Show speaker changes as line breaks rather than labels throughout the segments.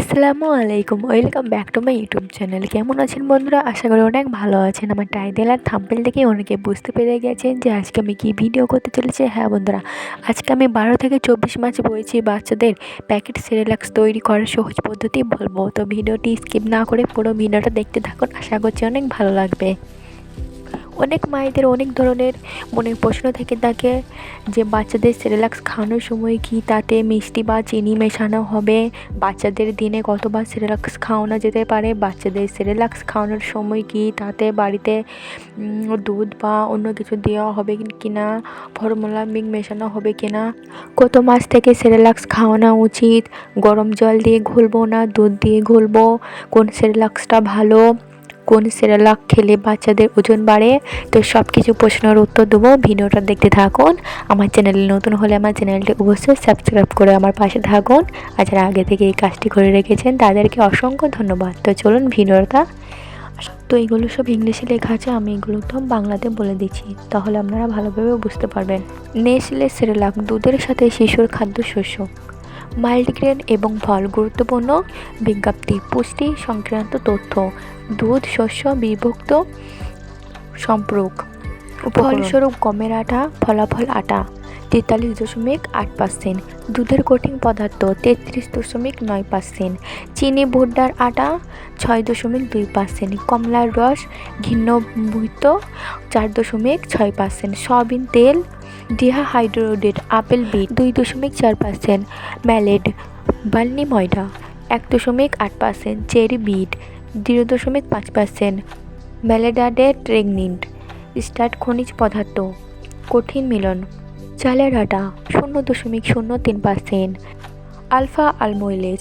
আসসালামু আলাইকুম, welcome back to my YouTube channel. কেমন আছেন বন্ধুরা? আশা করি অনেক ভালো আছেন। আমার টাইটেল আর থাম্পেল দেখে অনেকে বুঝতে পেরে গেছেন যে আজকে আমি কী ভিডিও করতে চলেছি। হ্যাঁ বন্ধুরা, আজকে আমি বারো থেকে চব্বিশ মাস বয়েছি বাচ্চাদের প্যাকেট সেরেলাক্স তৈরি করার সহজ পদ্ধতি বলব। তো ভিডিওটি স্কিপ না করে পুরো ভিডিওটা দেখতে থাকুন। আশা করছি অনেক ভালো লাগবে। অনেক মায়েদের অনেক ধরনের মনের প্রশ্ন থেকে থাকে যে বাচ্চাদের সেরেলাক্স খাওয়ানোর সময় কি তাতে মিষ্টি বা চিনি মেশানো হবে? বাচ্চাদের দিনে কতবার সেরেলাক্স খাওয়ানো যেতে পারে? বাচ্চাদের সেরেলাক্স খাওয়ানোর সময় কি তাতে বাড়িতে দুধ বা অন্য কিছু দেওয়া হবে কি না ফর্মুলা মিক মেশানো হবে কি না কত মাস থেকে সেরেলাক্স খাওয়ানো উচিত? গরম জল দিয়ে ঘুলবো না দুধ দিয়ে ঘুলবো? কোন সেরেলাক্সটা ভালো? কোন সেরেলাক খেলে বাচ্চাদের ওজন বাড়ে? তো সব কিছু প্রশ্নের উত্তর দেবো। ভিডিওটা দেখতে থাকুন। আমার চ্যানেলে নতুন হলে আমার চ্যানেলটি অবশ্যই সাবস্ক্রাইব করে আমার পাশে থাকুন। আর যারা আগে থেকে এই কাজটি করে রেখেছেন, তাদেরকে অসংখ্য ধন্যবাদ। তো চলুন ভিডিওটা। তো এগুলো সব ইংলিশে লেখা আছে, আমি এগুলো তো বাংলাতে বলে দিচ্ছি। তাহলে আপনারা ভালোভাবে বুঝতে পারবেন। নেসলে সেরেলাক দুধের সাথে শিশুর খাদ্যশস্য। মাল্টিগ্রেন এবং ফল গুরুত্বপূর্ণ বিজ্ঞপ্তি পুষ্টি সংক্রান্ত তথ্য দুধ শস্য বিভক্ত সম্পর্ক ফলস্বরূপ গমের আটা ফলাফল আটা। তেতাল্লিশ দশমিক আট পার্সেন্ট দুধের কঠিন পদার্থ তেত্রিশ দশমিক নয় পার্সেন্ট চিনি, ভুট্টার আটা ছয় দশমিক দুই পার্সেন্ট কমলার রস ঘিন্নভূত চার দশমিক ছয় পার্সেন্ট সয়াবিন তেল ডিহাহাইড্রোডেড আপেল বিট দুই দশমিক চার পার্সেন্ট ম্যালেড বার্নি ময়দা এক দশমিক আট পার্সেন্ট চেরি বিট জিরো দশমিক পাঁচ পার্সেন্ট ম্যালেডাডেড ট্রেগনিন্ট স্টার্ট খনিজ পদার্থ, কঠিন মিলন। চালের আটা শূন্য দশমিক শূন্য তিন পার্সেন্ট, আলফা আলমোইলেজ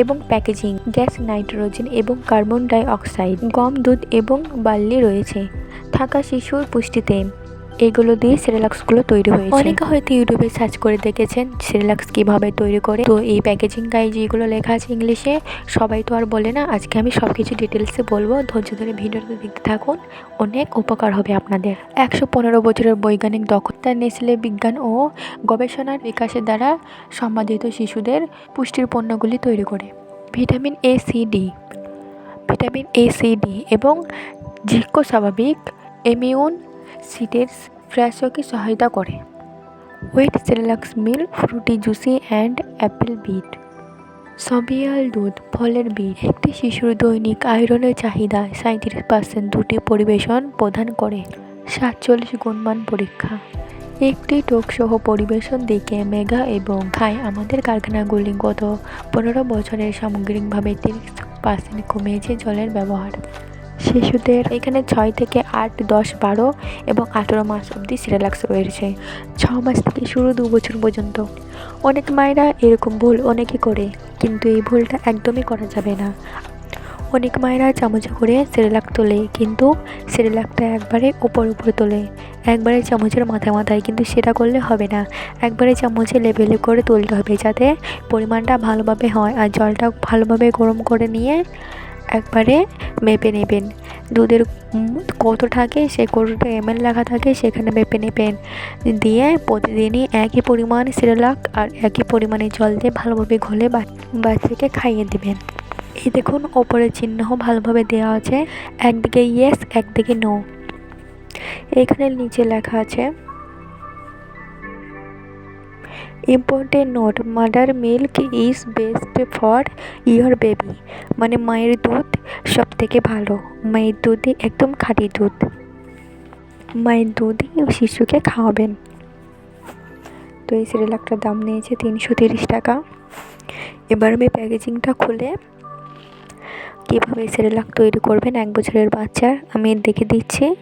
এবং প্যাকেজিং, গ্যাস নাইট্রোজেন এবং কার্বন ডাই অক্সাইড গম, দুধ এবং বার্লি রয়েছে। থাকা শিশুর পুষ্টিতে এগুলো দিয়ে সিরিলাক্সগুলো তৈরি হয়েছে। অনেকে হয়তো ইউটিউবে সার্চ করে দেখেছেন সিরিলাক্স কীভাবে তৈরি করে। তো এই প্যাকেজিং গায়ে যেগুলো লেখা আছে ইংলিশে সবাই তো আর বলে না, আজকে আমি সব কিছু ডিটেলসে বলব। ধৈর্য ধরে ভিডিওটা দেখতে থাকুন, অনেক উপকার হবে আপনাদের। একশো পনেরো বছরের বৈজ্ঞানিক দক্ষতা নেসলে বিজ্ঞান ও গবেষণার বিকাশের দ্বারা সম্পাদিত শিশুদের পুষ্টির পণ্যগুলি তৈরি করে। Vitamin A C D vitamin A C D এবং জিক্কো স্বাভাবিক এমিউন সিডের ফ্র্যাশকে সহায়তা করে। Wheat Cerelac's meal fruity juicy and apple bit. সবিয়াল দুধ, ফলের বীজ একটি শিশুর দৈনিক আয়রনের চাহিদা সাঁত্রিশ পার্সেন্ট দুটি পরিবেশন প্রদান করে। সাতচল্লিশ গুণমান পরীক্ষা। একটি টোকসহ পরিবেশন দিকে মেগা এবং খায়। আমাদের কারখানাগুলি গত পনেরো বছরের সামগ্রিকভাবে তিরিশ পার্সেন্ট কমিয়েছে জলের ব্যবহার। শিশুদের এখানে ছয় থেকে আট, দশ, বারো এবং আঠেরো মাস অবধি সিরালাক্স রয়েছে। ছ মাস থেকে শুরু দু বছর পর্যন্ত। অনেক মায়েরা এরকম ভুল অনেকে করে, কিন্তু এই ভুলটা একদমই করা যাবে না। অনেক মায়েরা চামচে করে সেরেলাক তোলে, কিন্তু সেরেলাকটা একবারে ওপর উপর তোলে। একবারে চামচের মাথায় মাথায়, কিন্তু সেটা করলে হবে না। একবারে চামচে লেভেলে করে তুলতে হবে যাতে পরিমাণটা ভালোভাবে হয় আর জলটা ভালোভাবে গরম করে নিয়ে একবারে মেপে নেবেন। দুধের কত থাকে সে কতটা এমএল লেখা থাকে, সেখানে মেপে নেবেন। দিয়ে প্রতিদিনই একই পরিমাণ সিরেলাক আর একই পরিমাণে জল দিয়ে ভালোভাবে ঘলে বাচ্চাকে খাইয়ে দেবেন। এই দেখুন, ওপরের চিহ্ন ভালোভাবে দেওয়া আছে। একদিকে ইয়েস একদিকে নো এখানে নিচে লেখা আছে important note mother milk is best for your baby মানে মায়ের দুধ সব থেকে ভালো। মায়ের দুধে একদম খাঁটি দুধ। মায়ের দুধই শিশুকে খাওয়াবেন। তো এই সিরিয়ালটার দাম নিয়েছে তিনশো তিরিশ টাকা। এবার আমি প্যাকেজিংটা খুলে কীভাবে সিরিয়ালাক তৈরি করবেন এক বছরের বাচ্চার আমি দেখে দিচ্ছি।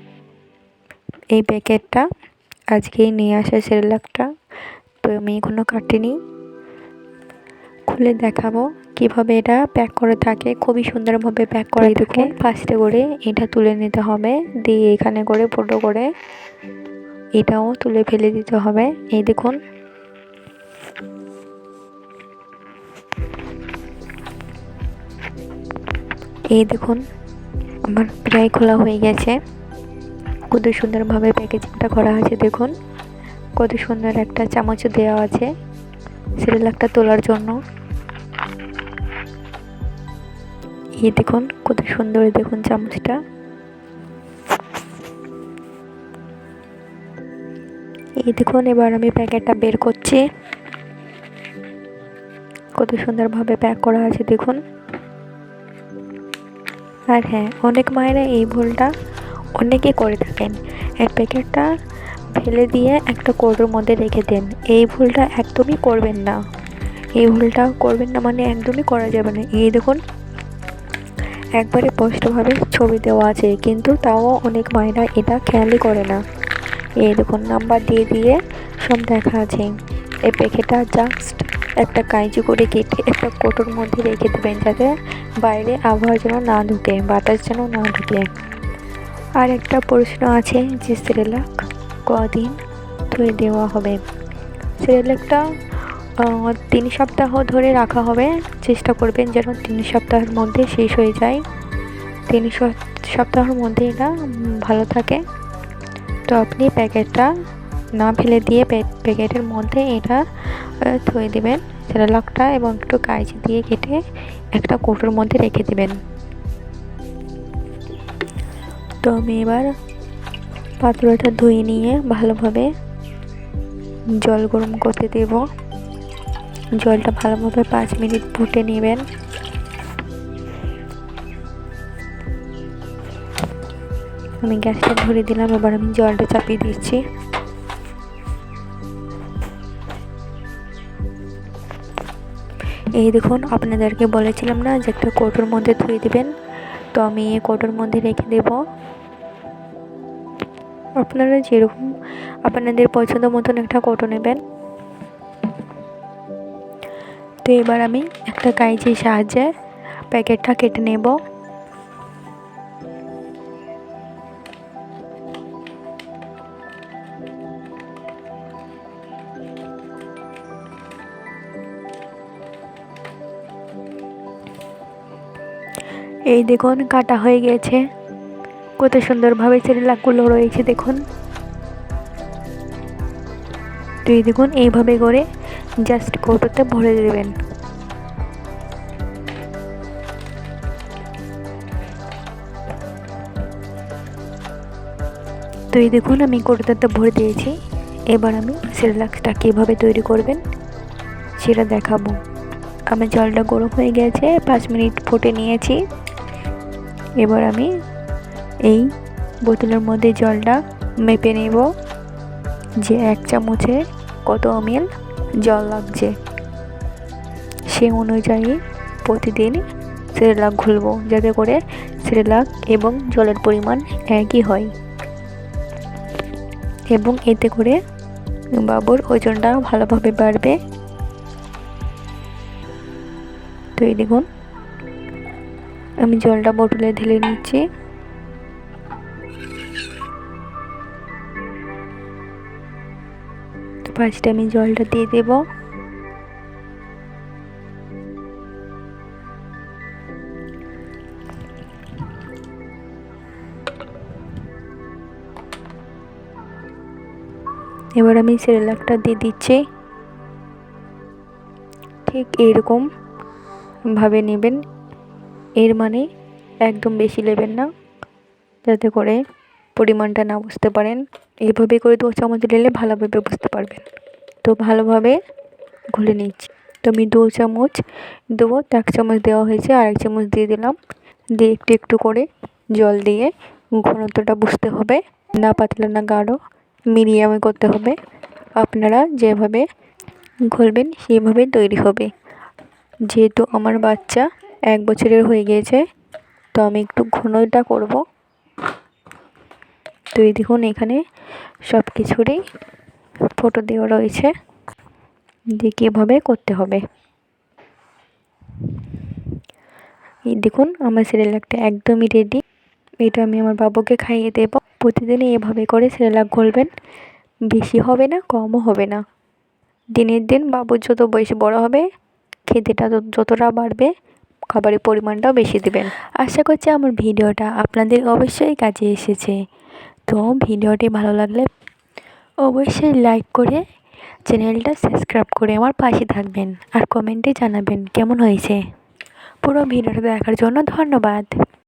এই প্যাকেটটা আজকেই নিয়ে আসা সিরিয়ালাকটা তো আমি এখনও কাটিনি। খুলে দেখাবো কীভাবে এটা প্যাক করে থাকে খুবই সুন্দরভাবে প্যাক করে থাকে। ফার্স্টে করে এটা তুলে নিতে হবে দিয়ে এখানে করে ফোটো করে এটাও তুলে ফেলে দিতে হবে। এই দেখুন। এই দেখুন আমার প্রায় খোলা হয়ে গেছে। কত সুন্দরভাবে প্যাকেজিংটা করা আছে দেখুন। কত সুন্দর একটা চামচ দেওয়া আছে। সিরিয়ালটা তোলার জন্য। এই দেখুন, কত সুন্দর দেখুন চামচটা। এই দেখুন, এবার আমি প্যাকেটটা বের করছি। কত সুন্দরভাবে প্যাক করা আছে, দেখুন। আর হ্যাঁ অনেক মায়েরা এই ভুলটা অনেকে করে থাকেন। এই প্যাকেটটা ফেলে দিয়ে একটা কৌটোর মধ্যে রেখে দেন। এই ভুলটা একদমই করবেন না। এই ভুলটা করবেন না মানে একদমই করা যাবে না। এই দেখুন, একবারে স্পষ্টভাবে ছবি দেওয়া আছে, কিন্তু তাও অনেক মায়েরা এটা খেয়ালই করে না। এই দেখুন নাম্বার দিয়ে দিয়ে সব দেখা আছে। এই প্যাকেটটা জাস্ট একটা কাঁচি করে কেটে একটা কোটোর মধ্যে রেখে দেবেন যাতে বাইরে আবহাওয়া যেন না ঢুকে, বাতাস যেন না ঢুকে। আর একটা প্রশ্ন আছে যে সিরেলাক কদিন ধুয়ে দেওয়া হবে। সিরেলাকটা তিন সপ্তাহ ধরে রাখা হবে। চেষ্টা করবেন যেন তিন সপ্তাহের মধ্যে শেষ হয়ে যায়। তিন সপ্তাহের মধ্যে এটা ভালো থাকে। তো আপনি প্যাকেটটা না ফেলে দিয়ে প্যাকেটের মধ্যে এটা থয়ে দেবেন। সেরালাকটা এবং একটু কাঁচি দিয়ে কেটে একটা কৌটোর মধ্যে রেখে দেবেন। তো আমি এবার পাত্রটা ধুয়ে নিয়ে ভালোভাবে জল গরম করতে দেব। জলটা ভালোভাবে পাঁচ মিনিট ফুটে নেবেন। আমি গ্যাসটা ধরে দিলাম, এবার আমি জলটা চাপিয়ে দিচ্ছি। এই দেখুন, আপনাদেরকে বলেছিলাম না যে একটা কোটোর মধ্যে ধুয়ে দেবেন? তো আমি কোটোর মধ্যে রেখে দেব। আপনারা যেরকম আপনাদের পছন্দ মতন একটা কটো নেবেন। তো এবার আমি একটা কাইচির সাহায্যে প্যাকেটটা কেটে নেব। এই দেখুন, কাটা হয়ে গেছে। কত সুন্দরভাবে সেরেলাকগুলো রয়েছে, দেখুন। এই দেখুন, এইভাবে করে জাস্ট কৌটোতে ভরে দেবেন। তো এই দেখুন, আমি কৌটোতে ভরে দিয়েছি। এবার আমি সেরেলাক্সটা কীভাবে তৈরি করবেন সেটা দেখাবো। আমার জলটা গরম হয়ে গেছে, পাঁচ মিনিট ফুটে নিয়েছি। এবার আমি এই বোতলের মধ্যে জলটা মেপে নেব যে এক চামচে কত এমএল জল লাগছে। সে অনুযায়ী প্রতিদিন সেরেলাক ঘুলব, যাতে করে সেরেলাক এবং জলের পরিমাণ একই হয়। এবং এতে করে বাবুর ওজনটা ভালোভাবে বাড়বে। তো এই দেখুন, আমি জলটা বোতলে ঢেলে নিচ্ছি। ফার্স্টে আমি জলটা দিয়ে দেব। এবার আমি সেরেলাকটা দিয়ে দিচ্ছি। ঠিক এইরকম ভাবে নেবেন। এর মানে একদম বেশি নেবেন না, যাতে করে পরিমাণটা না বুঝতে পারেন, এইভাবে করে দু চামচ নিলে ভালোভাবে বুঝতে পারবেন। তো ভালোভাবে ঘুলে নিচ্ছি। তো আমি দু চামচ দেবো, এক চামচ দেওয়া হয়েছে আর এক চামচ দিয়ে দিলাম। দিয়ে একটু একটু করে জল দিয়ে ঘনত্বটা বুঝতে হবে। না পাতলা না গাঢ়, মিডিয়ামে করতে হবে। আপনারা যেভাবে ঘুলবেন সেইভাবে তৈরি হবে। যেহেতু আমার বাচ্চা এক বছরের হয়ে গিয়েছে, তো আমি একটু ঘনটা করব। তো এই দেখুন এখানে সব কিছুরই ফটো দেওয়া রয়েছে যে কীভাবে করতে হবে। এই দেখুন, আমার সিরিয়ালটা একদমই রেডি এটা আমি আমার বাবুকে খাইয়ে দেবো। প্রতিদিনই এভাবে করে সিরিয়ালাক ঘুরবেন। বেশি হবে না, কমও হবে না। দিনের দিন বাবুর যত বয়স বড় হবে, খেতেটা যতটা বাড়বে, খাবারের পরিমাণটাও বেশি দেবেন। আশা করছি আমার ভিডিওটা আপনাদের অবশ্যই কাজে এসেছে। তো ভিডিওটি ভালো লাগলে অবশ্যই লাইক করে চ্যানেলটা সাবস্ক্রাইব করে আমার পাশে থাকবেন আর কমেন্টে জানাবেন কেমন হয়েছে। পুরো ভিডিওটা দেখার জন্য ধন্যবাদ।